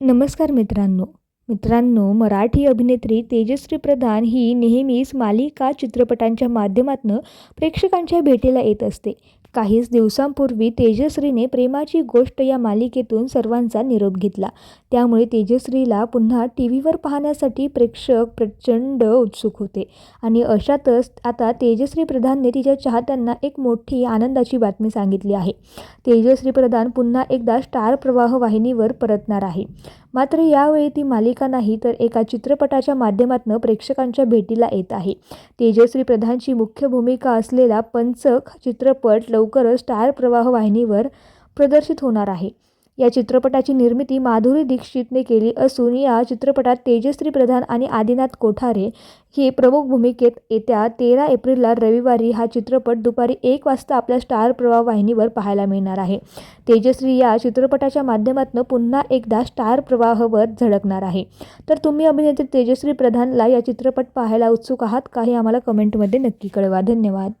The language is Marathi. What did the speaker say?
नमस्कार मित्रांनो. मित्रांनो मराठी अभिनेत्री तेजश्री प्रधान ही नेहमीच मालिका चित्रपटांच्या माध्यमातून प्रेक्षकांच्या भेटीला येत असते. काहीच दिवसांपूर्वी तेजश्रीने प्रेमाची गोष्ट या मालिकेतून सर्वांचा निरोप घेतला. त्यामुळे तेजश्रीला पुन्हा टी व्हीवर पाहण्यासाठी प्रेक्षक प्रचंड उत्सुक होते. आणि अशातच आता तेजश्री प्रधानने तिच्या चाहत्यांना एक मोठी आनंदाची बातमी सांगितली आहे. तेजश्री प्रधान पुन्हा एकदा स्टार प्रवाह वाहिनीवर परतणार आहे. मात्र यावेळी ती मालिका नाही तर एका चित्रपटाच्या माध्यमातून प्रेक्षकांच्या भेटीला येत आहे. तेजश्री प्रधानची मुख्य भूमिका असलेला पंचक चित्रपट लवकरच स्टार प्रवाह वाहिनीवर प्रदर्शित होणार आहे. या चित्रपटाची निर्मिती माधुरी दीक्षितने केली असून या चित्रपटात तेजश्री प्रधान आणि आदिनाथ कोठारे हे प्रमुख भूमिकेत येत्या तेरा एप्रिलला रविवारी हा चित्रपट दुपारी एक वाजता आपल्या स्टार प्रवाह वाहिनीवर पाहायला मिळणार आहे. तेजश्री या चित्रपटाच्या माध्यमातून पुन्हा एकदा स्टार प्रवाहवर झळकणार आहे. तर तुम्ही अभिनेत्री तेजश्री प्रधानला या चित्रपट पाहायला उत्सुक आहात का हे आम्हाला कमेंटमध्ये नक्की कळवा. धन्यवाद.